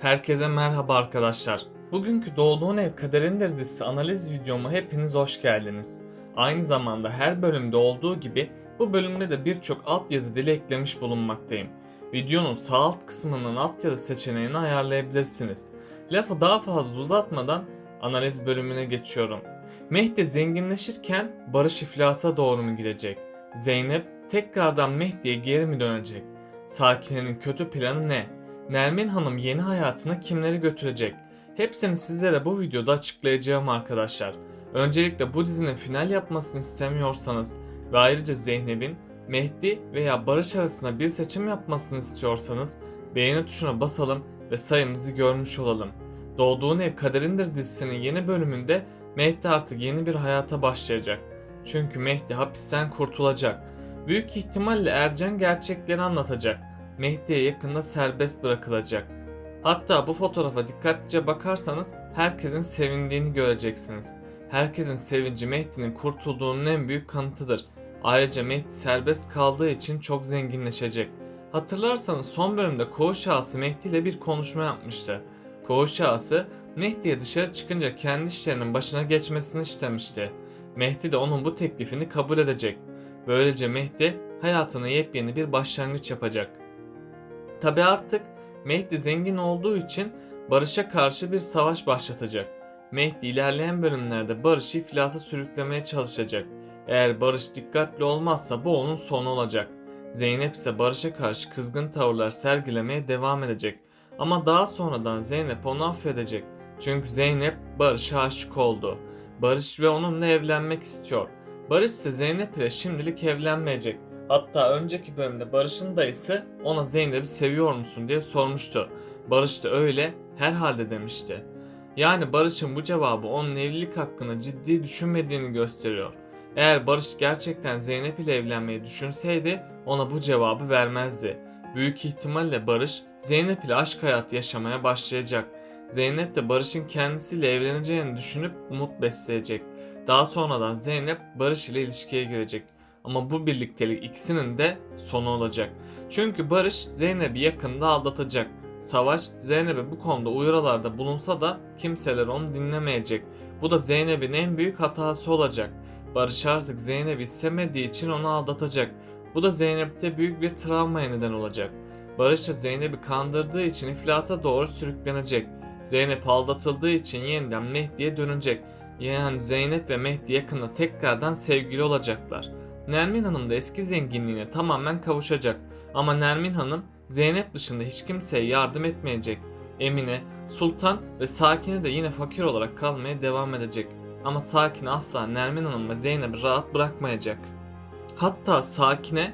Herkese merhaba arkadaşlar. Bugünkü Doğduğun Ev Kaderindir dizisi analiz videoma hepiniz hoş geldiniz. Aynı zamanda her bölümde olduğu gibi bu bölümde de birçok altyazı dili eklemiş bulunmaktayım. Videonun sağ alt kısmının altyazı seçeneğini ayarlayabilirsiniz. Lafı daha fazla uzatmadan analiz bölümüne geçiyorum. Mehdi zenginleşirken Barış iflasa doğru mu gidecek? Zeynep tekrardan Mehdi'ye geri mi dönecek? Sakine'nin kötü planı ne? Nermin Hanım yeni hayatına kimleri götürecek? Hepsini sizlere bu videoda açıklayacağım arkadaşlar. Öncelikle bu dizinin final yapmasını istemiyorsanız ve ayrıca Zeynep'in Mehdi veya Barış arasında bir seçim yapmasını istiyorsanız beğeni tuşuna basalım ve sayımızı görmüş olalım. Doğduğun Ev Kaderindir dizisinin yeni bölümünde Mehdi artık yeni bir hayata başlayacak. Çünkü Mehdi hapisten kurtulacak. Büyük ihtimalle Ercan gerçekleri anlatacak. Mehdi'ye yakında serbest bırakılacak. Hatta bu fotoğrafa dikkatlice bakarsanız herkesin sevindiğini göreceksiniz. Herkesin sevinci Mehdi'nin kurtulduğunun en büyük kanıtıdır. Ayrıca Mehdi serbest kaldığı için çok zenginleşecek. Hatırlarsanız son bölümde koğuş ağası Mehdi ile bir konuşma yapmıştı. Koğuş ağası Mehdi'ye dışarı çıkınca kendi işlerinin başına geçmesini istemişti. Mehdi de onun bu teklifini kabul edecek. Böylece Mehdi hayatına yepyeni bir başlangıç yapacak. Tabi artık Mehdi zengin olduğu için Barış'a karşı bir savaş başlatacak. Mehdi ilerleyen bölümlerde Barış'ı iflasa sürüklemeye çalışacak. Eğer Barış dikkatli olmazsa bu onun sonu olacak. Zeynep ise Barış'a karşı kızgın tavırlar sergilemeye devam edecek. Ama daha sonradan Zeynep onu affedecek. Çünkü Zeynep Barış'a aşık oldu. Barış ve onunla evlenmek istiyor. Barış ise Zeynep ile şimdilik evlenmeyecek. Hatta önceki bölümde Barış'ın dayısı ona Zeynep'i seviyor musun diye sormuştu. Barış da öyle herhalde demişti. Yani Barış'ın bu cevabı onun evlilik hakkında ciddi düşünmediğini gösteriyor. Eğer Barış gerçekten Zeynep ile evlenmeyi düşünseydi ona bu cevabı vermezdi. Büyük ihtimalle Barış Zeynep ile aşk hayatı yaşamaya başlayacak. Zeynep de Barış'ın kendisiyle evleneceğini düşünüp umut besleyecek. Daha sonradan Zeynep Barış ile ilişkiye girecek. Ama bu birliktelik ikisinin de sonu olacak. Çünkü Barış Zeynep'i yakında aldatacak. Savaş Zeynep'e bu konuda uyarılarda bulunsa da kimseler onu dinlemeyecek. Bu da Zeynep'in en büyük hatası olacak. Barış artık Zeynep'i istemediği için onu aldatacak. Bu da Zeynep'te büyük bir travmaya neden olacak. Barış da Zeynep'i kandırdığı için iflasa doğru sürüklenecek. Zeynep aldatıldığı için yeniden Mehdi'ye dönecek. Yani Zeynep ve Mehdi yakında tekrardan sevgili olacaklar. Nermin Hanım da eski zenginliğine tamamen kavuşacak. Ama Nermin Hanım Zeynep dışında hiç kimseye yardım etmeyecek. Emine, Sultan ve Sakine de yine fakir olarak kalmaya devam edecek. Ama Sakine asla Nermin Hanım ve Zeynep'i rahat bırakmayacak. Hatta Sakine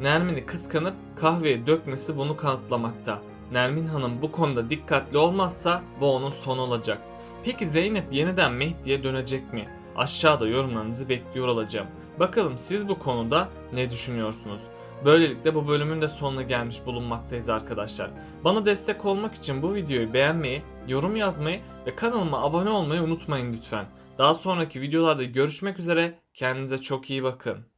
Nermin'i kıskanıp kahveye dökmesi bunu kanıtlamakta. Nermin Hanım bu konuda dikkatli olmazsa bu onun sonu olacak. Peki Zeynep yeniden Mehdi'ye dönecek mi? Aşağıda yorumlarınızı bekliyor olacağım. Bakalım siz bu konuda ne düşünüyorsunuz? Böylelikle bu bölümün de sonuna gelmiş bulunmaktayız arkadaşlar. Bana destek olmak için bu videoyu beğenmeyi, yorum yazmayı ve kanalıma abone olmayı unutmayın lütfen. Daha sonraki videolarda görüşmek üzere. Kendinize çok iyi bakın.